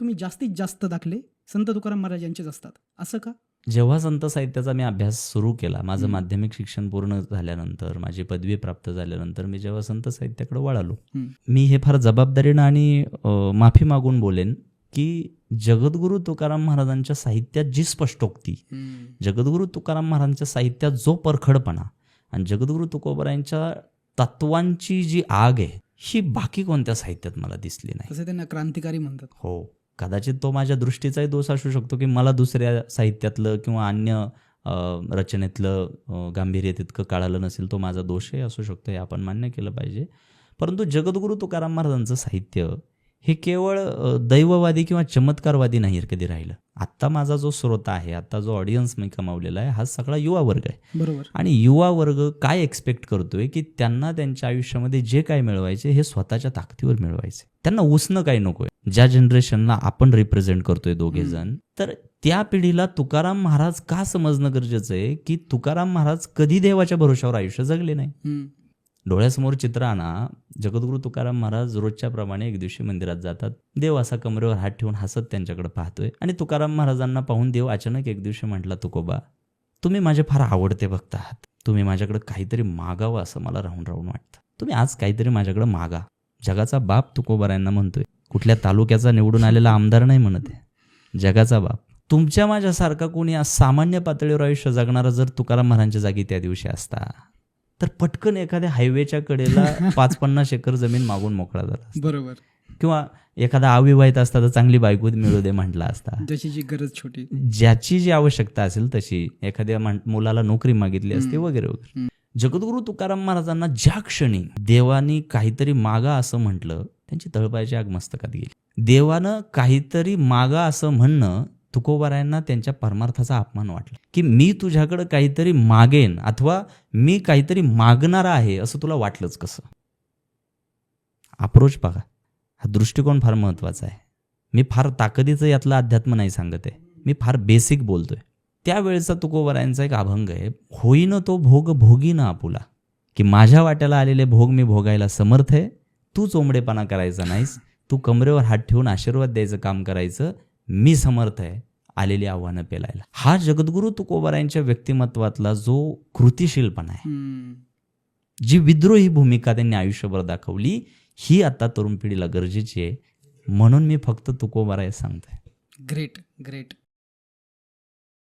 तुम्ही जास्तीत जास्त दाखले संत तुकाराम महाराज यांचेच असतात. असं का? जेव्हा संत साहित्याचा मी अभ्यास सुरू केला माझं. माध्यमिक शिक्षण पूर्ण झाल्यानंतर माझी पदवी प्राप्त झाल्यानंतर मी जेव्हा संत साहित्याकडे वळालो. मी हे फार जबाबदारीनं आणि माफी मागून बोलेन की जगद्गुरू तुकाराम महाराजांच्या साहित्यात जी स्पष्टोक्ती जगद्गुरू तुकाराम महाराजांच्या साहित्यात जो परखडपणा आणि जगद्गुरू तुकोबरायांच्या तत्वांची जी आग आहे ही बाकी कोणत्या साहित्यात मला दिसली नाही. तसे त्यांना क्रांतिकारी म्हणतात. हो. कदाचित तो माझ्या दृष्टीचाही दोष असू शकतो की मला दुसऱ्या साहित्यातलं किंवा अन्य रचनेतलं गांभीर्य तितकं कळालं नसेल तो माझा दोषही असू शकतो हे आपण मान्य केलं पाहिजे. परंतु जगद्गुरू तुकाराम महाराजांचं साहित्य हे केवळ दैववादी किंवा चमत्कारवादी नाही कधी राहिलं. आत्ता माझा जो श्रोता आहे आत्ता जो ऑडियन्स मी कमावलेला आहे हा सगळा युवा वर्ग आहे. बरोबर. आणि युवा वर्ग काय एक्सपेक्ट करतोय की त्यांना त्यांच्या आयुष्यामध्ये जे काय मिळवायचे हे स्वतःच्या ताकदीवर मिळवायचे. त्यांना उसणं काही नकोय ज्या जनरेशनला आपण रिप्रेझेंट करतोय दोघे जण तर त्या पिढीला तुकाराम महाराज का समजणं गरजेचं आहे की तुकाराम महाराज कधी देवाच्या भरोशावर आयुष्य जगले नाही. डोळ्यासमोर चित्र आणा. जगद्गुरू तुकाराम महाराज रोजच्या प्रमाणे एक दिवशी मंदिरात जातात. देव असा कमरेवर हात ठेवून हसत त्यांच्याकडे पाहतोय. आणि तुकाराम महाराजांना पाहून देव अचानक एक दिवशी म्हटला तुकोबा तुम्ही माझे फार आवडते भक्त आहात तुम्ही माझ्याकडे काहीतरी मागावं असं मला राहून राहून वाटतं. तुम्ही आज काहीतरी माझ्याकडे मागा. जगाचा बाप तुकोबारायांना म्हणतोय. कुठल्या तालुक्याचा निवडून आलेला आमदार नाही म्हणत आहे जगाचा बाप तुमच्या माझ्यासारखा कोणी आज सामान्य पातळीवर आयुष्य जगणारा जर तुकाराम महाराजांच्या जागी त्या दिवशी असता तर पटकन एखाद्या हायवेच्या कडेला पाच पन्नास एकर जमीन मागून मोकळा झाला. बरोबर किंवा एखादा अविवाहित असता तर चांगली बायको मिळू दे म्हटला असता ज्याची जी गरज छोटी ज्याची जी आवश्यकता असेल तशी एखाद्या मुलाला नोकरी मागितली असते. वगैरे वगैरे. जगद्गुरू तुकाराम महाराजांना ज्या क्षणी देवानी काहीतरी मागा असं म्हटलं त्यांची तळपायची आग मस्तकात गेली. देवानं काहीतरी मागा असं म्हणणं तुकोबारायांना त्यांच्या परमार्थाचा अपमान वाटला. की मी तुझ्याकडं काहीतरी मागेन अथवा मी काहीतरी मागणार आहे असं तुला वाटलंच कसं? अप्रोच बघा. हा दृष्टिकोन फार महत्त्वाचा आहे. मी फार ताकदीचं यातलं अध्यात्म नाही सांगत आहे. मी फार बेसिक बोलतोय. त्यावेळेचा तुकोबरायांचा एक अभंग आहे होईन तो भोग भोगी ना आपुला. की माझ्या वाट्याला आलेले भोग मी भोगायला समर्थ आहे तू चोंबडेपणा करायचा नाहीस. तू कमरेवर हात ठेवून आशीर्वाद द्यायचं काम करायचं. मी समर्थ आहे आलेली आव्हानं पेलायला. हा जगद्गुरू तुकोबरायांच्या व्यक्तिमत्वातला जो कृतिशीलपणा आहे. जी विद्रोही भूमिका त्यांनी आयुष्यभर दाखवली ही आता तरुण पिढीला गरजेची आहे. म्हणून मी फक्त तुकोबाराय सांगतोय. Great great.